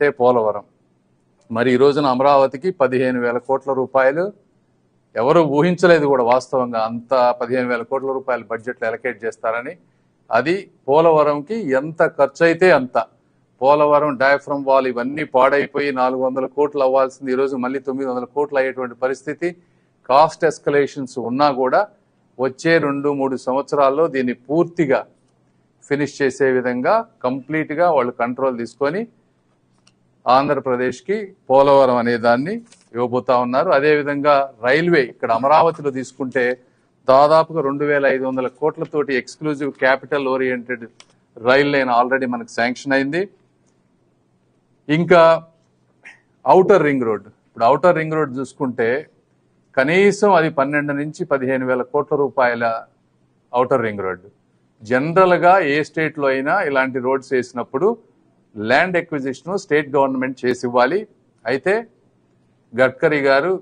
అంటే పోలవరం. మరి ఈ రోజున అమరావతికి పదిహేను వేల కోట్ల రూపాయలు. ఎవరు ఊహించలేదు కూడా వాస్తవంగా అంత పదిహేను వేల కోట్ల రూపాయలు బడ్జెట్లో ఎలకేట్ చేస్తారని. అది పోలవరంకి ఎంత ఖర్చు అయితే అంత. పోలవరం డయాఫ్రమ్ వాల్ ఇవన్నీ పాడైపోయి నాలుగు వందల కోట్లు అవ్వాల్సింది. ఈరోజు మళ్ళీ తొమ్మిది వందల కోట్లు అయ్యేటువంటి పరిస్థితి. కాస్ట్ ఎస్కలేషన్స్ ఉన్నా కూడా వచ్చే రెండు మూడు సంవత్సరాల్లో దీన్ని పూర్తిగా ఫినిష్ చేసే విధంగా కంప్లీట్గా వాళ్ళు కంట్రోల్ తీసుకొని ఆంధ్రప్రదేశ్కి పోలవరం అనే దాన్ని ఇవ్వబోతా ఉన్నారు. అదేవిధంగా రైల్వే ఇక్కడ అమరావతిలో తీసుకుంటే దాదాపుగా రెండు వేల ఐదు వందల కోట్లతోటి exclusive capital oriented rail line already మనకు శాంక్షన్ అయింది. ఇంకా ఔటర్ రింగ్ రోడ్. ఇప్పుడు ఔటర్ రింగ్ రోడ్ చూసుకుంటే కనీసం అది పన్నెండు నుంచి పదిహేను వేల కోట్ల రూపాయల ఔటర్ రింగ్ రోడ్. జనరల్గా ఏ స్టేట్లో అయినా ఇలాంటి రోడ్స్ వేసినప్పుడు ల్యాండ్ ఎక్విజిషన్ స్టేట్ గవర్నమెంట్ చేసి ఇవ్వాలి. అయితే గడ్కరీ గారు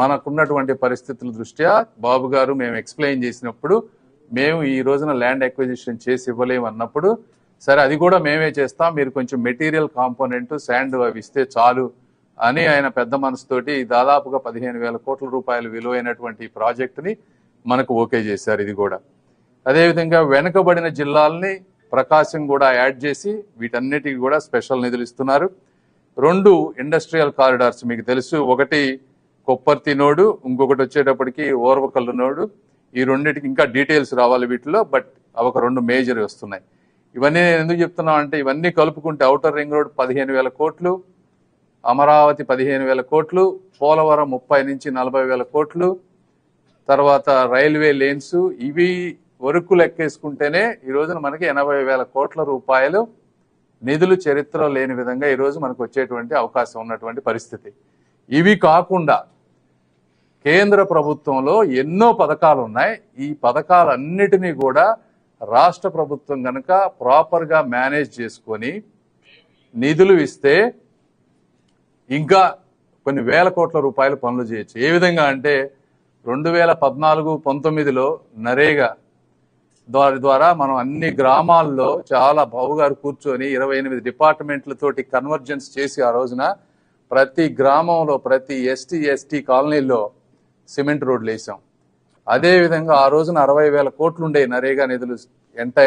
మనకున్నటువంటి పరిస్థితుల దృష్ట్యా బాబు గారు మేము ఎక్స్ప్లెయిన్ చేసినప్పుడు మేము ఈ రోజున ల్యాండ్ ఎక్విజిషన్ చేసి ఇవ్వలేము అన్నప్పుడు సరే అది కూడా మేమే చేస్తాం మీరు కొంచెం మెటీరియల్ కాంపోనెంట్ శాండ్ అవి ఇస్తే చాలు అని ఆయన పెద్ద మనసుతోటి దాదాపుగా పదిహేను వేల కోట్ల రూపాయలు విలువైనటువంటి ప్రాజెక్టుని మనకు ఓకే చేశారు ఇది కూడా. అదేవిధంగా వెనుకబడిన జిల్లాల్ని ప్రకాశం కూడా యాడ్ చేసి వీటన్నిటికి కూడా స్పెషల్ నిధులు ఇస్తున్నారు. రెండు ఇండస్ట్రియల్ కారిడార్స్ మీకు తెలుసు. ఒకటి కొప్పర్తి నోడు ఇంకొకటి వచ్చేటప్పటికి ఓర్వకల్లు నోడు. ఈ రెండింటికి ఇంకా డీటెయిల్స్ రావాలి వీటిలో బట్ అవి ఒక రెండు మేజర్ వస్తున్నాయి. ఇవన్నీ నేను ఎందుకు చెప్తున్నాను అంటే ఇవన్నీ కలుపుకుంటే అవుటర్ రింగ్ రోడ్ పదిహేను వేల కోట్లు అమరావతి పదిహేను వేల కోట్లు పోలవరం ముప్పై నుంచి నలభై వేల కోట్లు తర్వాత రైల్వే లేన్స్ ఇవి వరకు లెక్కేసుకుంటేనే ఈ రోజున మనకి ఎనభై వేల కోట్ల రూపాయలు నిధులు చరిత్రలో లేని విధంగా ఈరోజు మనకు వచ్చేటువంటి అవకాశం ఉన్నటువంటి పరిస్థితి. ఇవి కాకుండా కేంద్ర ప్రభుత్వంలో ఎన్నో పథకాలు ఉన్నాయి. ఈ పథకాలన్నిటినీ కూడా రాష్ట్ర ప్రభుత్వం కనుక ప్రాపర్గా మేనేజ్ చేసుకొని నిధులు ఇస్తే ఇంకా కొన్ని వేల కోట్ల రూపాయలు పనులు చేయొచ్చు. ఏ విధంగా అంటే రెండు వేల పద్నాలుగు పంతొమ్మిదిలో నరేగా దాని ద్వారా మనం అన్ని గ్రామాల్లో చాలా బావుగారు కూర్చొని ఇరవై ఎనిమిది డిపార్ట్మెంట్లతోటి కన్వర్జెన్స్ చేసి ఆ రోజున ప్రతి గ్రామంలో ప్రతి ఎస్టీ ఎస్టీ కాలనీల్లో సిమెంట్ రోడ్లు వేసాం అదే విధంగా ఆ రోజున అరవై వేల కోట్లు ఉండే నరేగా నిధులు ఎంటైర్